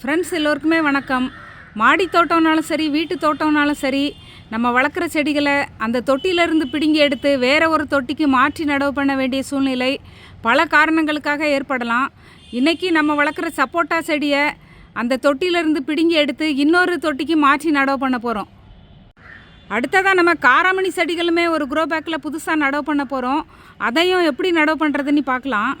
Friends எல்லோருக்குமே வணக்கம். மாடி தோட்டம்னாலும் சரி வீட்டு தோட்டம்னாலும் சரி நம்ம வளர்க்குற செடிகளை அந்த தொட்டியிலிருந்து பிடுங்கி எடுத்து வேற ஒரு தொட்டிக்கு மாற்றி நடவு பண்ண வேண்டிய சூழ்நிலை பல காரணங்களுக்காக ஏற்படலாம். இன்றைக்கி நம்ம வளர்க்குற சப்போட்டா செடியை அந்த தொட்டியிலிருந்து பிடுங்கி எடுத்து இன்னொரு தொட்டிக்கு மாற்றி நடவு பண்ண போகிறோம் அடுத்ததாக நம்ம காராமணி செடிகளுமே ஒரு குரோ பேக்கில் புதுசாக நடவு பண்ண போகிறோம் அதையும் எப்படி நடவு பண்ணுறதுன்னு பார்க்கலாம்.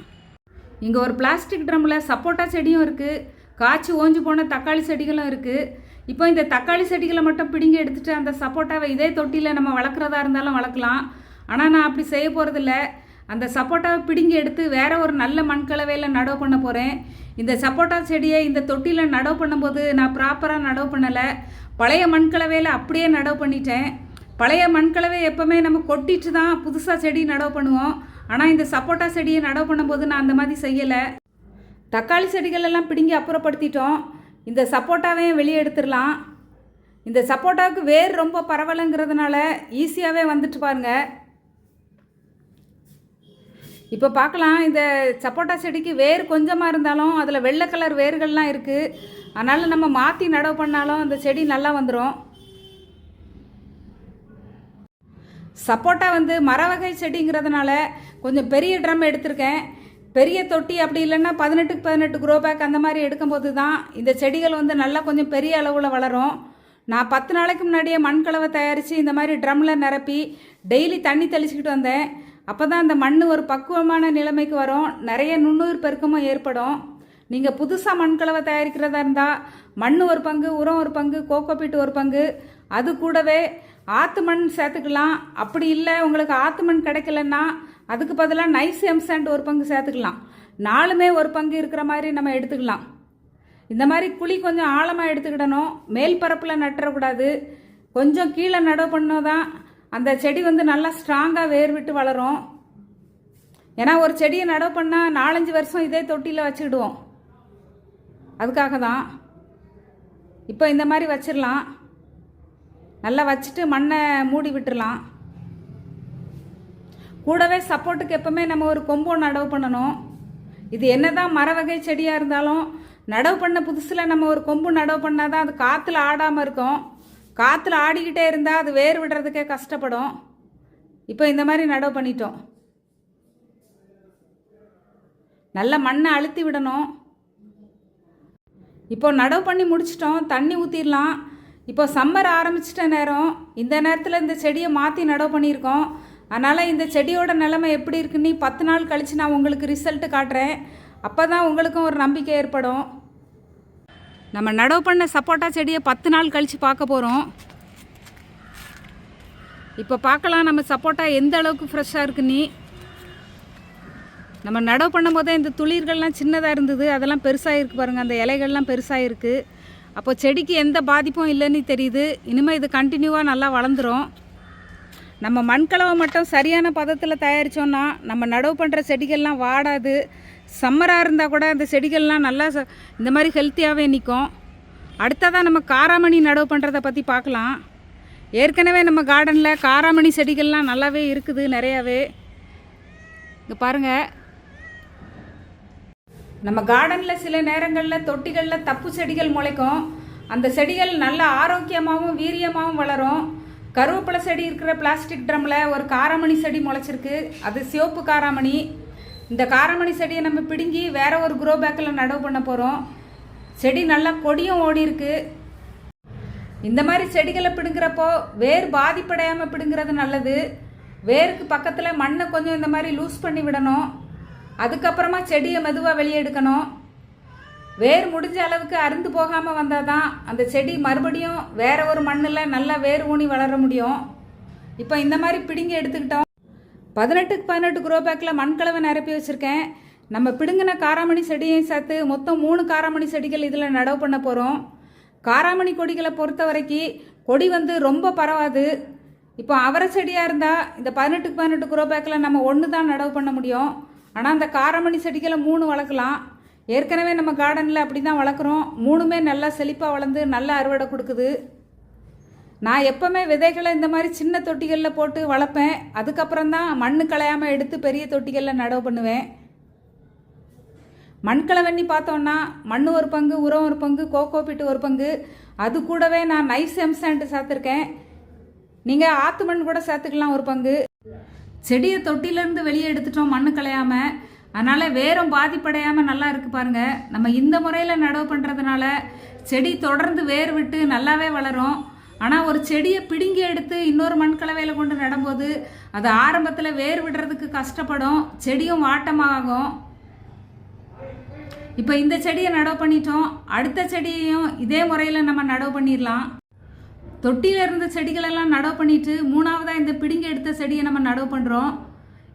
இங்கே ஒரு பிளாஸ்டிக் ட்ரம்மில் சப்போட்டா செடியும் இருக்குது காய்ச்சி ஓஞ்சு போன தக்காளி செடிகளும் இருக்குது இப்போ இந்த தக்காளி செடிகளை மட்டும் பிடுங்கி எடுத்துகிட்டு அந்த சப்போட்டாவை இதே தொட்டியில் நம்ம வளர்க்குறதா இருந்தாலும் வளர்க்கலாம். ஆனால் நான் அப்படி செய்ய போகிறதில்ல அந்த சப்போட்டாவை பிடுங்கி எடுத்து வேற ஒரு நல்ல மண்கலவையில் நடவு பண்ண போகிறேன் இந்த சப்போட்டா செடியை இந்த தொட்டியில் நடவு பண்ணும்போது நான் ப்ராப்பராக நடவு பண்ணலை. பழைய மண்கலவையில் அப்படியே நடவு பண்ணிட்டேன். பழைய மண்கலவை எப்போவுமே நம்ம கொட்டிட்டு தான் புதுசாக செடி நடவு பண்ணுவோம். ஆனால் இந்த சப்போட்டா செடியை நடவு பண்ணும்போது நான் அந்த மாதிரி செய்யலை. தக்காளி செடிகள் எல்லாம் பிடுங்கி அப்புறப்படுத்திட்டோம். இந்த சப்போட்டாவையும் வெளியே எடுத்துடலாம். இந்த சப்போட்டாவுக்கு வேர் ரொம்ப பரவலைங்கிறதுனால ஈஸியாகவே வந்துட்டு பாருங்க. இப்போ பார்க்கலாம் இந்த சப்போட்டா செடிக்கு வேர் கொஞ்சமாக இருந்தாலும் அதில் வெள்ளை கலர் வேர்கள்லாம் இருக்குது அதனால் நம்ம மாற்றி நடவு பண்ணாலும் அந்த செடி நல்லா வந்துடும் சப்போட்டா வந்து மர வகை செடிங்கிறதுனால கொஞ்சம் பெரிய ட்ரம் எடுத்திருக்கேன். பெரிய தொட்டி அப்படி இல்லைன்னா பதினெட்டுக்கு பதினெட்டு க்ரோ பேக் அந்த மாதிரி எடுக்கும்போது தான் இந்த செடிகள் வந்து நல்லா கொஞ்சம் பெரிய அளவில் வளரும். நான் பத்து நாளைக்கு முன்னாடியே மண்கலவை தயாரித்து இந்த மாதிரி ட்ரம்மில் நிரப்பி டெய்லி தண்ணி தெளிச்சுக்கிட்டு வந்தேன். அப்போ தான் அந்த மண் ஒரு பக்குவமான நிலைமைக்கு வரும். நிறைய நுண்ணுயிர் பெருக்கமும் ஏற்படும். நீங்கள் புதுசாக மண்கலவை தயாரிக்கிறதா இருந்தால் மண் ஒரு பங்கு உரம் ஒரு பங்கு கோகோபீட் ஒரு பங்கு. அது கூடவே ஆத்து மண் சேர்த்துக்கலாம். அப்படி இல்லை உங்களுக்கு ஆத்து மண் கிடைக்கலன்னா அதுக்கு பதிலாக நைஸ் எம்சாண்ட் ஒரு பங்கு சேர்த்துக்கலாம். நாலுமே ஒரு பங்கு இருக்கிற மாதிரி நம்ம எடுத்துக்கலாம். இந்த மாதிரி குழி கொஞ்சம் ஆழமாக எடுத்துக்கிடணும். மேல் பரப்பில் நட்டுறக்கூடாது. கொஞ்சம் கீழே நடவு பண்ணால் தான் அந்த செடி வந்து நல்லா ஸ்ட்ராங்காக வேர் விட்டு வளரும். ஏன்னா ஒரு செடியை நடவு பண்ணால் நாலஞ்சு வருஷம் இதே தொட்டியில் வச்சுக்கிடுவோம். அதுக்காக தான் இப்போ இந்த மாதிரி வச்சிடலாம். நல்லா வச்சுட்டு மண்ணை மூடி விட்டுடலாம். கூடவே சப்போர்ட்டுக்கு எப்பவுமே நம்ம ஒரு கொம்போ நடவு பண்ணணும். இது என்னதான் மர வகை செடியாக இருந்தாலும் நடவு பண்ண புதுசில் நம்ம ஒரு கொம்பு நடவு பண்ணால் தான் அது காற்றுல ஆடாமல் இருக்கும். காற்றுல ஆடிக்கிட்டே இருந்தால் அது வேர் விடுறதுக்கே கஷ்டப்படும். இப்போ இந்த மாதிரி நடவு பண்ணிட்டோம். நல்ல மண்ணை அழுத்தி விடணும். இப்போ நடவு பண்ணி முடிச்சிட்டோம். தண்ணி ஊற்றிடலாம் இப்போ சம்மர் ஆரம்பிச்சிட்ட நேரம். இந்த நேரத்தில் இந்த செடியை மாற்றி நடவு பண்ணியிருக்கோம். அதனால் இந்த செடியோட நிலமை எப்படி இருக்குன்னு பத்து நாள் கழித்து நான் உங்களுக்கு ரிசல்ட்டு காட்டுறேன். அப்போ தான் உங்களுக்கும் ஒரு நம்பிக்கை ஏற்படும். நம்ம நடவு பண்ண சப்போட்டா செடியை பத்து நாள் கழித்து பார்க்க போகிறோம் இப்போ பார்க்கலாம் நம்ம சப்போட்டா எந்த அளவுக்கு ஃப்ரெஷ்ஷாக இருக்குன்னு. நம்ம நடவு பண்ணும்போதே இந்த துளிர்கள்லாம் சின்னதாக இருந்தது. அதெல்லாம் பெருசாக இருக்குது பாருங்கள் அந்த இலைகள்லாம் பெருசாக இருக்குது அப்போ செடிக்கு எந்த பாதிப்பும் இல்லைன்னு தெரியுது. இனிமேல் இது கண்டினியூவாக நல்லா வளர்ந்துரும். நம்ம மண்கலவை மட்டும் சரியான பதத்தில் தயாரித்தோன்னா நம்ம நடவு பண்ணுற செடிகள்லாம் வாடாது. சம்மராக இருந்தால் கூட அந்த செடிகள்லாம் நல்லா ச- இந்த மாதிரி ஹெல்த்தியாகவே நிற்கும் அடுத்ததாக நம்ம காராமணி நடவு பண்ணுறதை பற்றி பார்க்கலாம் ஏற்கனவே நம்ம கார்டனில் காராமணி செடிகள்லாம் நல்லாவே இருக்குது நிறையாவே. இங்கே பாருங்கள் நம்ம கார்டனில் சில நேரங்களில் தொட்டிகளில் தப்பு செடிகள் முளைக்கும். அந்த செடிகள் நல்ல ஆரோக்கியமாகவும் வீரியமாகவும் வளரும். கருவேப்பிலை செடி இருக்கிற பிளாஸ்டிக் ட்ரம்மில் ஒரு காராமணி செடி முளைச்சிருக்கு. அது சிவப்பு காராமணி. இந்த காராமணி செடியை நம்ம பிடுங்கி வேற ஒரு க்ரோ பேக்கில் நடவு பண்ண போகிறோம் செடி நல்லா கொடியும் ஓடி இருக்கு. இந்த மாதிரி செடிகளை பிடுங்குறப்போ வேர் பாதிப்படையாமல் பிடுங்கிறது நல்லது. வேருக்கு பக்கத்தில் மண்ணை கொஞ்சம் இந்த மாதிரி லூஸ் பண்ணி விடணும். அதுக்கப்புறமா செடியை மெதுவாக வெளியே எடுக்கணும். வேர் முடிஞ்ச அளவுக்கு அருந்து போகாமல் வந்தால் தான் அந்த செடி மறுபடியும் வேற ஒரு மண்ணில் நல்லா வேர் ஊனி வளர முடியும். இப்போ இந்த மாதிரி பிடுங்கி எடுத்துக்கிட்டோம். பதினெட்டுக்கு பதினெட்டு குரோ பேக்கில் மண்கலவை நிரப்பி வச்சுருக்கேன். நம்ம பிடுங்கின காராமணி செடியையும் சேர்த்து மொத்தம் மூணு காராமணி செடிகள் இதில் நடவு பண்ண போகிறோம் காராமணி கொடிகளை பொறுத்த வரைக்கும் கொடி வந்து ரொம்ப பரவாது. இப்போ அவரை செடியாக இருந்தால் இந்த பதினெட்டுக்கு பதினெட்டு குரோ பேக்கில் நம்ம ஒன்று தான் நடவு பண்ண முடியும். ஆனால் அந்த காராமணி செடிகளை மூணு வளர்க்கலாம். ஏற்கனவே நம்ம கார்டனில் அப்படி தான் வளர்க்குறோம். மூணுமே நல்லா செழிப்பாக வளர்ந்து நல்ல அறுவடை கொடுக்குது. நான் எப்போவுமே விதைகளை இந்த மாதிரி சின்ன தொட்டிகளில் போட்டு வளர்ப்பேன். அதுக்கப்புறம் தான் மண் களையாமல் எடுத்து பெரிய தொட்டிகளில் நடவு பண்ணுவேன். மண்கலவெண்ணி பார்த்தோன்னா மண் ஒரு பங்கு உரம் ஒரு பங்கு கோகோ பிட்டு ஒரு பங்கு. அது கூடவே நான் நைஸ் எம்சாண்ட் சேர்த்துருக்கேன் நீங்கள் ஆத்து மண் கூட சேர்த்துக்கலாம் ஒரு பங்கு. செடியை தொட்டிலேருந்து வெளியே எடுத்துட்டோம் மண்ணு களையாமல் அதனால் வேரும் பாதிப்படையாமல் நல்லா இருக்குது பாருங்கள் நம்ம இந்த முறையில் நடவு பண்ணுறதுனால செடி தொடர்ந்து வேர் விட்டு நல்லாவே வளரும். ஆனால் ஒரு செடியை பிடுங்கி எடுத்து இன்னொரு மண் கலவையில் கொண்டு நடும்போது அது ஆரம்பத்தில் வேர் விடுறதுக்கு கஷ்டப்படும். செடியும் வாட்டமாகும். இப்போ இந்த செடியை நடவு பண்ணிட்டோம். அடுத்த செடியையும் இதே முறையில் நம்ம நடவு பண்ணிடலாம். தொட்டியில் இருந்த செடிகளெல்லாம் நடவு பண்ணிவிட்டு மூணாவதாக இந்த பிடுங்கி எடுத்த செடியை நம்ம நடவு பண்ணுறோம்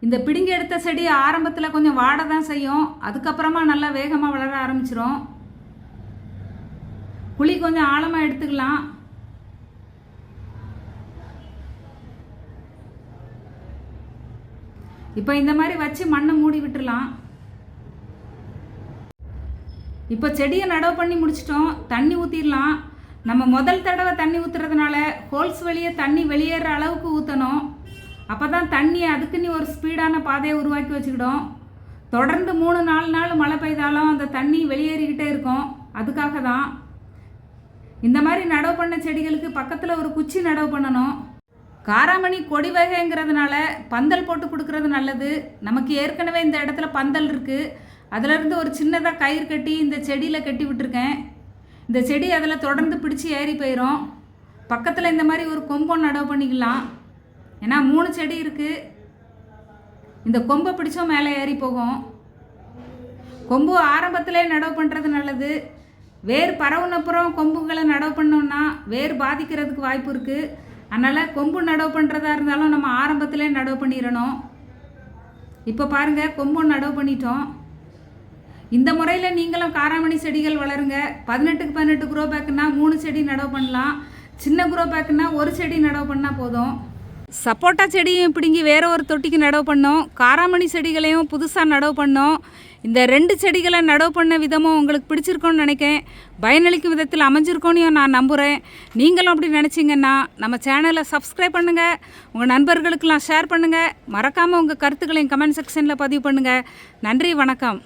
இந்த பிடுங்கி எடுத்த செடி ஆரம்பத்தில் கொஞ்சம் வாட தான் செய்யும். அதுக்கப்புறமா நல்லா வேகமாக வளர ஆரம்பிச்சிரும். குழி கொஞ்சம் ஆழமாக எடுத்துக்கலாம். இப்போ இந்த மாதிரி வச்சு மண்ணை மூடி விட்டுடலாம் இப்போ செடியை நடவு பண்ணி முடிச்சிட்டோம். தண்ணி ஊற்றிடலாம் நம்ம முதல் தடவை தண்ணி ஊற்றுறதுனால ஹோல்ஸ் வழியே தண்ணி வெளியேற அளவுக்கு ஊற்றணும் அப்போ தான் தண்ணி அதுக்குன்னு ஒரு ஸ்பீடான பாதையை உருவாக்கி வச்சுக்கிடும். தொடர்ந்து மூணு நாலு நாள் மழை பெய்தாலும் அந்த தண்ணி வெளியேறிக்கிட்டே இருக்கும். அதுக்காக தான் இந்த மாதிரி நடவு பண்ண செடிகளுக்கு பக்கத்தில் ஒரு குச்சி நடவு பண்ணணும். காராமணி கொடி வகைங்கிறதுனால பந்தல் போட்டு கொடுக்கறது நல்லது. நமக்கு ஏற்கனவே இந்த இடத்துல பந்தல் இருக்குது அதிலிருந்து ஒரு சின்னதாக கயிறு கட்டி இந்த செடியில் கட்டி விட்டுருக்கேன். இந்த செடி அதில் தொடர்ந்து பிடிச்சி ஏறி போயிடும் பக்கத்தில் இந்த மாதிரி ஒரு கொம்பம் நடவு பண்ணிக்கலாம். ஏன்னா மூணு செடி இருக்குது இந்த கொம்பை பிடிச்சோம் மேலே ஏறி போகும். கொம்பு ஆரம்பத்திலே நடவு பண்ணுறது நல்லது. வேர் பரவுனப்புறம் கொம்புகளை நடவு பண்ணோம்னா வேர் பாதிக்கிறதுக்கு வாய்ப்பு இருக்குது அதனால் கொம்பு நடவு பண்ணுறதா இருந்தாலும் நம்ம ஆரம்பத்திலே நடவு பண்ணிடணும். இப்போ பாருங்கள் கொம்பு நடவு பண்ணிட்டோம். இந்த முறையில் நீங்களும் காராமணி செடிகள் வளருங்க. பதினெட்டுக்கு பதினெட்டு குரோ பேக்குன்னா மூணு செடி நடவு பண்ணலாம். சின்ன குரோ பேக்குன்னா ஒரு செடி நடவு பண்ணால் போதும். சப்போட்டா செடியும் பிடுங்கி வேற ஒரு தொட்டிக்கு நடவு பண்ணோம். காராமணி செடிகளையும் புதுசாக நடவு பண்ணோம். இந்த ரெண்டு செடிகளை நடவு பண்ண விதமும் உங்களுக்கு பிடிச்சிருக்கோன்னு நினைக்கேன் பயனளிக்கும் விதத்தில் அமைஞ்சிருக்கோன்னு நான் நம்புகிறேன் நீங்களும் அப்படி நினச்சிங்கன்னா நம்ம சேனலை சப்ஸ்கிரைப் பண்ணுங்கள் உங்கள் நண்பர்களுக்கெல்லாம் ஷேர் பண்ணுங்கள் மறக்காமல் உங்கள் கருத்துக்களையும் கமெண்ட் செக்ஷனில் பதிவு பண்ணுங்கள் நன்றி வணக்கம்.